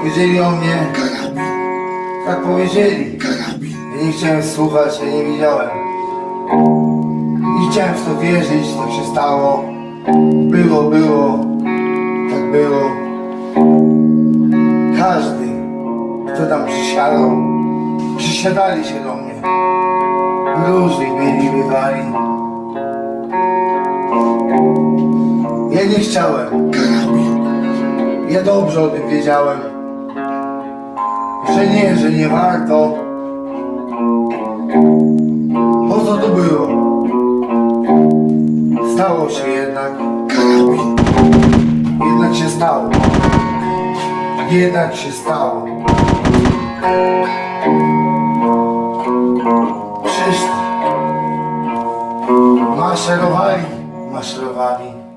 Powiedzieli o mnie, Karabin, tak powiedzieli. karabin, Ja nie chciałem słuchać, ja nie wiedziałem. Nie chciałem w to wierzyć, to się stało. Było, było, tak było. Każdy, kto tam przysiadał, przysiadali się do mnie. Różnych mieli bywali. Ja nie chciałem. karabin, Ja dobrze o tym wiedziałem. Że nie, że nie warto. Po co to było? Stało się jednak. Jednak się stało. Jednak się stało. Przyszli. Maszerowali. Maszerowali.